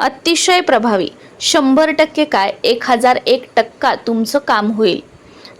अतिशय प्रभावी. शंभर टक्के काय? एक हजार एक टक्का तुमचं काम होईल.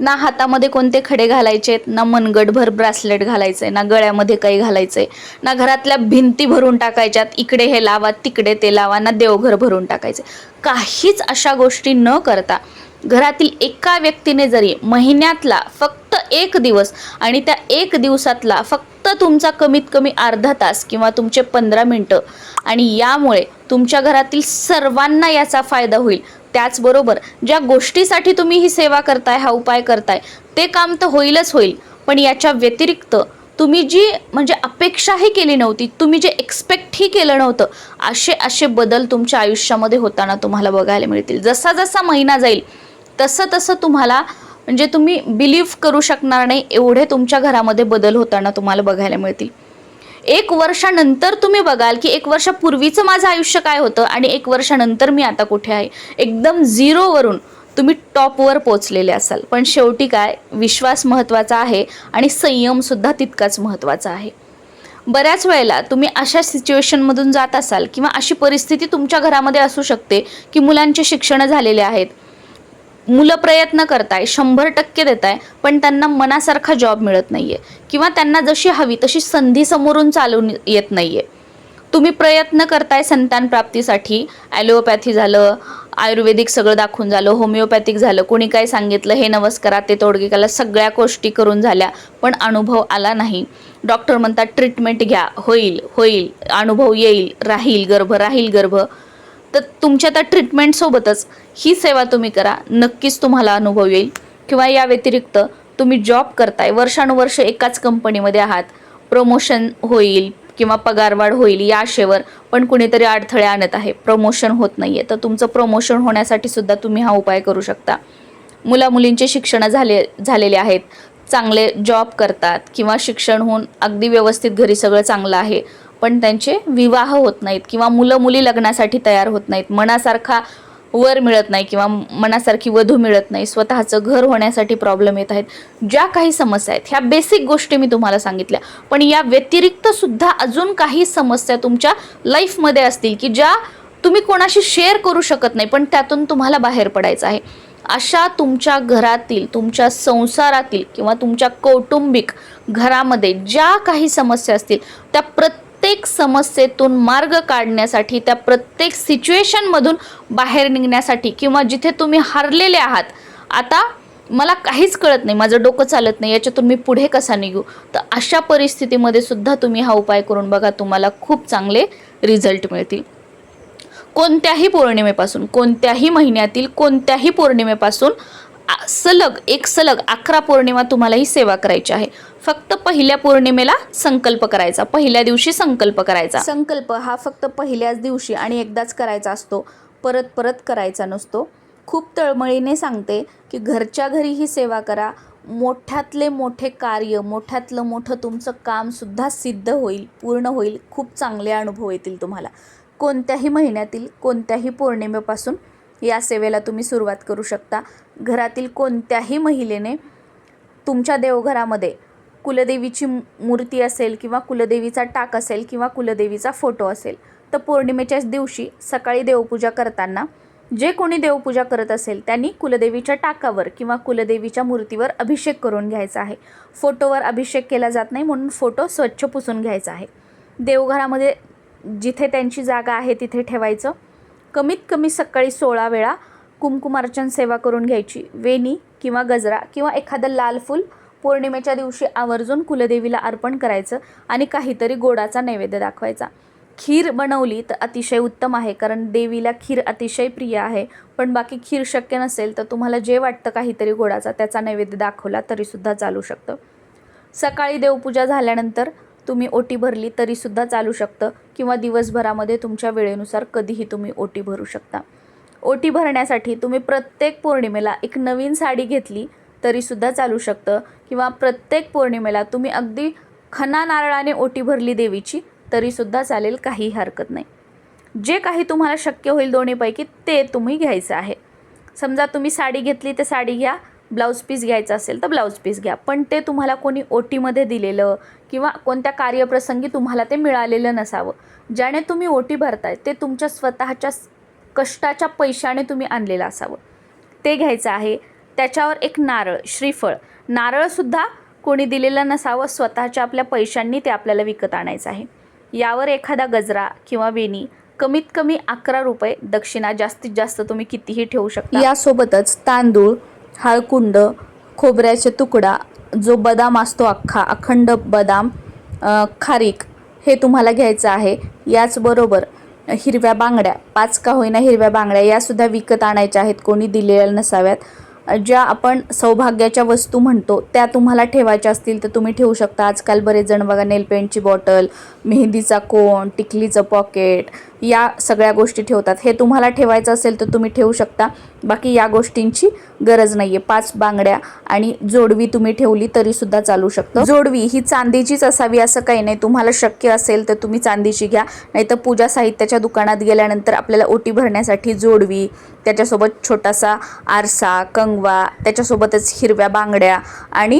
ना हातामध्ये कोणते खडे घालायचे ना मनगटभर ब्रासलेट घालायचे ना गळ्यामध्ये काही घालायचंय ना घरातल्या भिंती भरून टाकायच्यात इकडे हे लावा तिकडे ते लावा ना देवघर भरून टाकायचे. काहीच अशा गोष्टी न करता घरातील एका व्यक्तीने जरी महिन्यातला फक्त एक दिवस आणि त्या एक दिवसातला फक्त तुमचा कमीत कमी अर्धा तास किंवा तुमचे पंधरा मिनटं. आणि यामुळे तुमच्या घरातील सर्वांना याचा फायदा होईल. त्याचबरोबर ज्या गोष्टीसाठी तुम्ही ही सेवा करताय हा उपाय करताय ते काम तर होईलच होईल. पण याच्या व्यतिरिक्त तुम्ही जी म्हणजे अपेक्षाही केली नव्हती तुम्ही जे एक्सपेक्टही केलं नव्हतं असे असे बदल तुमच्या आयुष्यामध्ये होताना तुम्हाला बघायला मिळतील. जसा जसा महिना जाईल तसं तसं तुम्हाला म्हणजे तुम्ही बिलीव्ह करू शकणार नाही एवढे तुमच्या घरामध्ये बदल होताना तुम्हाला बघायला मिळतील. एक वर्षानंतर तुम्ही बघाल की एक वर्षापूर्वीचं माझं आयुष्य काय होतं आणि एक वर्षानंतर मी आता कुठे आहे? एकदम झिरोवरून तुम्ही टॉपवर पोचलेले असाल. पण शेवटी काय? विश्वास महत्त्वाचा आहे आणि संयमसुद्धा तितकाच महत्त्वाचा आहे. बऱ्याच वेळेला तुम्ही अशा सिच्युएशनमधून जात असाल किंवा अशी परिस्थिती तुमच्या घरामध्ये असू शकते की मुलांचे शिक्षण झालेले आहेत मुलं प्रयत्न करताय शंभर टक्के देत आहे पण त्यांना मनासारखा जॉब मिळत नाहीये. किंवा त्यांना जशी हवी तशी संधी समोरून चालून येत नाहीये. तुम्ही प्रयत्न करताय संतान प्राप्तीसाठी. ॲलोपॅथी झालं आयुर्वेदिक सगळं दाखवून झालं होमिओपॅथिक झालं कोणी काय सांगितलं हे नमस्कारात ते तोडगेकाला सगळ्या गोष्टी करून झाल्या पण अनुभव आला नाही. डॉक्टर म्हणतात ट्रीटमेंट घ्या होईल होईल अनुभव येईल राहील गर्भ राहील गर्भ. तर तुमच्या त्या ट्रीटमेंटसोबतच ही सेवा तुम्ही करा. नक्कीच तुम्हाला अनुभव येईल. किंवा या व्यतिरिक्त तुम्ही जॉब करताय. वर्षानुवर्ष एकाच कंपनीमध्ये आहात. प्रमोशन होईल किंवा पगारवाढ होईल या आशेवर पण कुणीतरी अडथळे आणत आहे. प्रमोशन होत नाही आहे तर तुमचं प्रमोशन होण्यासाठी सुद्धा तुम्ही हा उपाय करू शकता. मुला मुलींचे शिक्षण झाले झालेले आहेत. चांगले जॉब करतात किंवा शिक्षण होऊन अगदी व्यवस्थित घरी सगळं चांगलं आहे. पण त्यांचे विवाह होत नाहीत किंवा मुलं मुली लग्नासाठी तयार होत नाहीत. मनासारखा वर मिळत नाही किंवा मनासारखी वधू मिळत नाही. स्वतःचं घर होण्यासाठी प्रॉब्लेम येत आहेत. ज्या काही समस्या आहेत ह्या बेसिक गोष्टी मी तुम्हाला सांगितल्या. पण या व्यतिरिक्त सुद्धा अजून काही समस्या तुमच्या लाईफमध्ये असतील की ज्या तुम्ही कोणाशी शेअर करू शकत नाही पण त्यातून तुम्हाला बाहेर पडायचं आहे. अशा तुमच्या घरातील तुमच्या संसारातील किंवा तुमच्या कौटुंबिक घरामध्ये ज्या काही समस्या असतील त्या प्रत्येक प्रत्येक समस्येतून मार्ग काढण्यासाठी त्या प्रत्येक सिच्युएशनमधून बाहेर निघण्यासाठी किंवा जिथे तुम्ही हरलेले आहात आता मला काहीच कळत नाही माझं डोकं चालत नाही याच्यातून मी पुढे कसा निघू? तर अशा परिस्थितीमध्ये सुद्धा तुम्ही हा उपाय करून बघा तुम्हाला खूप चांगले रिझल्ट मिळतील. कोणत्याही पौर्णिमेपासून कोणत्याही महिन्यातील कोणत्याही पौर्णिमेपासून सलग एक सलग अकरा पौर्णिमा तुम्हाला ही सेवा करायची आहे. फक्त पहिल्या पौर्णिमेला संकल्प करायचा. पहिल्या दिवशी संकल्प करायचा. संकल्प हा फक्त पहिल्याच दिवशी आणि एकदाच करायचा असतो. परत परत करायचा नसतो. खूप तळमळीने सांगते की घरच्या घरी ही सेवा करा. मोठ्यातले मोठे कार्य मोठ्यातलं मोठं तुमचं कामसुद्धा सिद्ध होईल पूर्ण होईल. खूप चांगले अनुभव येतील तुम्हाला. कोणत्याही महिन्यातील कोणत्याही पौर्णिमेपासून या सेवेला तुम्ही सुरुवात करू शकता. घरातील कोणत्याही महिलेने तुमच्या देवघरामध्ये कुलदेवीची मूर्ती असेल किंवा कुलदेवीचा टाक असेल किंवा कुलदेवीचा फोटो असेल तर पौर्णिमेच्याच दिवशी सकाळी देवपूजा करताना जे कोणी देवपूजा करत असेल त्यांनी कुलदेवीच्या टाकावर किंवा कुलदेवीच्या मूर्तीवर अभिषेक करून घ्यायचा आहे. फोटोवर अभिषेक केला जात नाही म्हणून फोटो स्वच्छ पुसून घ्यायचा आहे. देवघरामध्ये जिथे त्यांची जागा आहे तिथे ठेवायचं. कमीत कमी सकाळी सोळा वेळा कुमकुमार्चन सेवा करून घ्यायची. वेणी किंवा गजरा किंवा एखादं लाल फूल पौर्णिमेच्या दिवशी आवर्जून कुलदेवीला अर्पण करायचं आणि काहीतरी गोडाचा नैवेद्य दाखवायचा. खीर बनवली तर अतिशय उत्तम आहे कारण देवीला खीर अतिशय प्रिय आहे. पण बाकी खीर शक्य नसेल तर तुम्हाला जे वाटतं काहीतरी गोडाचा त्याचा नैवेद्य दाखवला तरीसुद्धा चालू शकतं. सकाळी देवपूजा झाल्यानंतर तुम्ही ओटी भरली तरीसुद्धा चालू शकतं किंवा दिवसभरामध्ये तुमच्या वेळेनुसार कधीही तुम्ही ओटी भरू शकता. ओटी भरण्यासाठी तुम्ही प्रत्येक पौर्णिमेला एक नवीन साडी घेतली तरीसुद्धा चालू शकतं. किंवा प्रत्येक पौर्णिमेला तुम्ही अगदी खना नारळाने ओटी भरली देवीची तरीसुद्धा चालेल काही हरकत नाही. जे काही तुम्हाला शक्य होईल दोन्हीपैकी ते तुम्ही घ्यायचं आहे. समजा तुम्ही साडी घेतली तर साडी घ्या. ब्लाऊज पीस घ्यायचा असेल तर ब्लाऊज पीस घ्या. पण ते तुम्हाला कोणी ओटीमध्ये दिलेलं किंवा कोणत्या कार्यप्रसंगी तुम्हाला ते मिळालेलं नसावं. ज्याने तुम्ही ओटी भरताय ते तुमच्या स्वतःच्या कष्टाच्या पैशाने तुम्ही आणलेलं असावं. ते घ्यायचं आहे. त्याच्यावर एक नारळ श्रीफळ. नारळसुद्धा कोणी दिलेलं नसावं स्वतःच्या आपल्या पैशांनी ते आपल्याला विकत आणायचं आहे. यावर एखादा गजरा किंवा वेणी कमीत कमी अकरा रुपये दक्षिणा जास्तीत जास्त तुम्ही कितीही ठेवू शकता. यासोबतच तांदूळ हळकुंड खोबऱ्याचे तुकडा जो बदाम असतो अख्खा अखंड बदाम खारीक हे तुम्हाला घ्यायचं आहे. याचबरोबर हिरव्या बांगड्या पाच का होईना हिरव्या बांगड्या यासुद्धा विकत आणायच्या आहेत कोणी दिलेल्या नसाव्यात. ज्या आपण सौभाग्याच्या वस्तू म्हणतो त्या तुम्हाला ठेवायच्या असतील तर तुम्ही ठेवू शकता. आजकाल बरेच जण बघा नेल पेंटची बॉटल मेहंदीचा कोण टिकलीचं पॉकेट या सगळ्या गोष्टी ठेवतात. हे तुम्हाला ठेवायचं असेल तर तुम्ही ठेवू शकता. बाकी या गोष्टींची गरज नाही आहे पाच बांगड्या आणि जोडवी तुम्ही ठेवली तरीसुद्धा चालू शकतं. जोडवी ही चांदीचीच असावी असं काही नाही. तुम्हाला शक्य असेल तर तुम्ही चांदीची घ्या. नाहीतर पूजा साहित्याच्या दुकानात गेल्यानंतर आपल्याला ओटी भरण्यासाठी जोडवी त्याच्यासोबत छोटासा आरसा कंगवा त्याच्यासोबतच हिरव्या बांगड्या आणि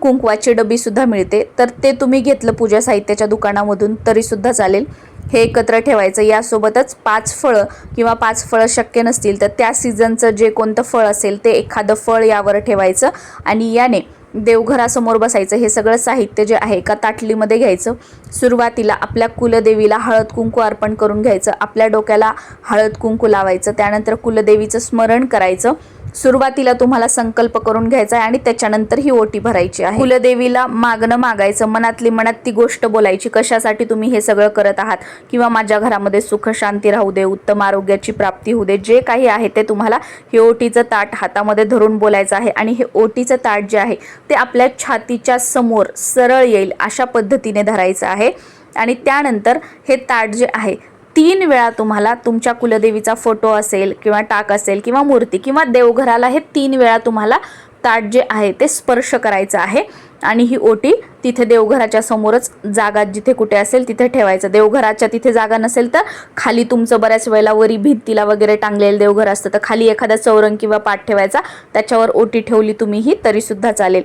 कुंकवाची डबीसुद्धा मिळते. तर ते तुम्ही घेतलं पूजा साहित्याच्या दुकानामधून तरीसुद्धा चालेल. हे एकत्र ठेवायचं. यासोबतच पाच फळं किंवा पाच फळं शक्य नसतील तर त्या सीझनचं जे कोणतं फळ असेल ते एखादं फळ यावर ठेवायचं. आणि याने देवघरासमोर बसायचं हे सगळं साहित्य जे आहे एका ताटलीमध्ये घ्यायचं. सुरुवातीला आपल्या कुलदेवीला हळद कुंकू अर्पण करून घ्यायचं. आपल्या डोक्याला हळद कुंकू लावायचं. त्यानंतर कुलदेवीचं स्मरण करायचं. सुरुवातीला तुम्हाला संकल्प करून घ्यायचा आहे आणि त्याच्यानंतर ही ओटी भरायची आहे. कुलदेवीला मागणं मागायचं मनातली मनात ती गोष्ट बोलायची कशासाठी तुम्ही हे सगळं करत आहात किंवा माझ्या घरामध्ये सुख शांती राहू दे उत्तम आरोग्याची प्राप्ती होऊ दे जे काही आहे ते तुम्हाला हे ओटीचं ताट हातामध्ये धरून बोलायचं आहे आणि हे ओटीचं ताट जे आहे ते आपल्या छातीच्या समोर सरळ येईल अशा पद्धतीने धरायचं आहे. आणि त्यानंतर हे ताट जे आहे तीन वेळा तुम्हाला तुमच्या कुलदेवीचा फोटो असेल किंवा टाक असेल किंवा मूर्ती किंवा देवघराला हे तीन वेळा तुम्हाला ताट जे आहे ते स्पर्श करायचं आहे. आणि ही ओटी तिथे देवघराच्या समोरच जागा जिथे कुठे असेल तिथे ठेवायचं. देवघराच्या तिथे जागा नसेल तर खाली तुमचं बऱ्याच वेळेला वरी भिंतीला वगैरे टांगलेलं देवघर असतं. तर खाली एखादा चौरंग किंवा पाठ ठेवायचा. त्याच्यावर ओटी ठेवली तुम्हीही तरीसुद्धा चालेल.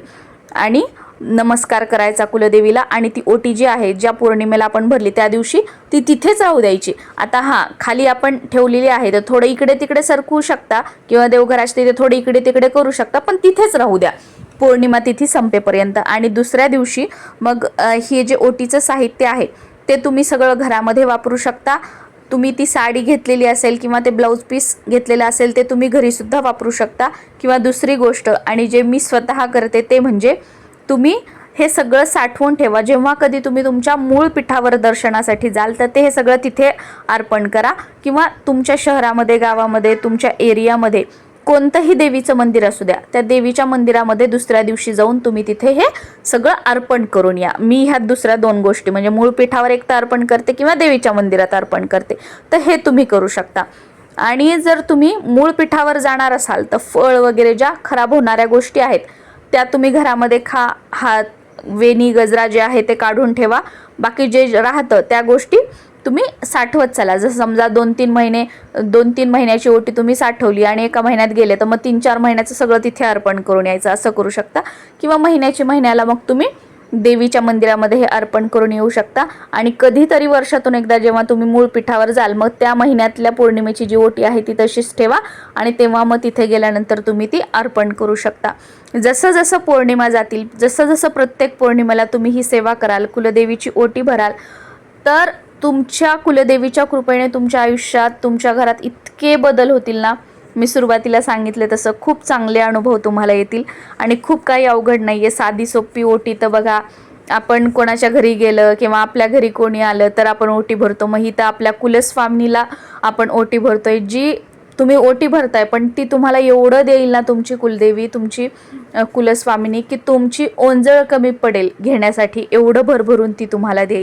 आणि नमस्कार करायचा कुलदेवीला आणि ती ओटी जी आहे ज्या पौर्णिमेला आपण भरली त्या दिवशी ती तिथेच राहू द्यायची. आता हां खाली आपण ठेवलेली आहे तर थोडं इकडे तिकडे सरकवू शकता किंवा देवघराच्या तिथे थोडे इकडे तिकडे करू शकता पण तिथेच राहू द्या. पौर्णिमा तिथी संपेपर्यंत. आणि दुसऱ्या दिवशी मग हे जे ओटीचं साहित्य आहे ते तुम्ही सगळं घरामध्ये वापरू शकता. तुम्ही ती साडी घेतलेली असेल किंवा ते ब्लाऊज पीस घेतलेलं असेल ते तुम्ही घरीसुद्धा वापरू शकता. किंवा दुसरी गोष्ट आणि जे मी स्वतः करते ते म्हणजे तुम्ही हे सगळं साठवून ठेवा. जेव्हा कधी तुम्ही तुमच्या मूळ पीठावर दर्शनासाठी जाल तर ते हे सगळं तिथे अर्पण करा. किंवा तुमच्या शहरामध्ये गावामध्ये तुमच्या एरियामध्ये कोणतंही देवीचं मंदिर असू द्या त्या देवीच्या मंदिरामध्ये दुसऱ्या दिवशी जाऊन तुम्ही तिथे हे सगळं अर्पण करून या. मी ह्यात दुसऱ्या दोन गोष्टी म्हणजे मूळ पीठावर एक तर अर्पण करते किंवा देवीच्या मंदिरात अर्पण करते. तर हे तुम्ही करू शकता. आणि जर तुम्ही मूळ पीठावर जाणार असाल तर फळ वगैरे ज्या खराब होणाऱ्या गोष्टी आहेत त्या तुम्ही घरामध्ये खा हात वेणी गजरा जे आहे ते काढून ठेवा. बाकी जे राहतं त्या गोष्टी तुम्ही साठवत चला. जसं समजा दोन तीन महिने दोन तीन महिन्याची ओटी तुम्ही साठवली आणि एका महिन्यात गेले तर मग तीन चार महिन्याचं सगळं तिथे अर्पण करून यायचं असं करू शकता. किंवा महिन्याची महिन्याला मग तुम्ही देवीच्या मंदिरामध्ये हे अर्पण करून येऊ शकता. आणि कधीतरी वर्षातून एकदा जेव्हा तुम्ही मूळ पीठावर जाल मग त्या महिन्यातल्या पौर्णिमेची जी ओटी आहे ती तशीच ठेवा आणि तेव्हा मग तिथे गेल्यानंतर तुम्ही ती अर्पण करू शकता. जसं जसं पौर्णिमा जातील जसं जसं प्रत्येक पौर्णिमेला तुम्ही ही सेवा कराल कुलदेवीची ओटी भराल तर तुमच्या कुलदेवीच्या कृपेने तुमच्या आयुष्यात तुमच्या घरात इतके बदल होतील ना? मी सुरुवातीला सांगितले तसं खूप चांगले अनुभव तुम्हाला येतील आणि खूप काही अवघड नाही आहे साधी सोपी ओटी तर बघा आपण कोणाच्या घरी गेलं किंवा आपल्या घरी कोणी आलं तर आपण ओटी भरतो. मग ही तर आपल्या कुलस्वामिनीला आपण ओटी भरतोय. जी तुम्ही ओटी भरताय पण ती तुम्हाला एवढं देईल ना तुमची कुलदेवी तुमची कुलस्वामिनी की तुमची ओंजळ कमी पडेल घेण्यासाठी. एवढं भरभरून ती तुम्हाला देईल.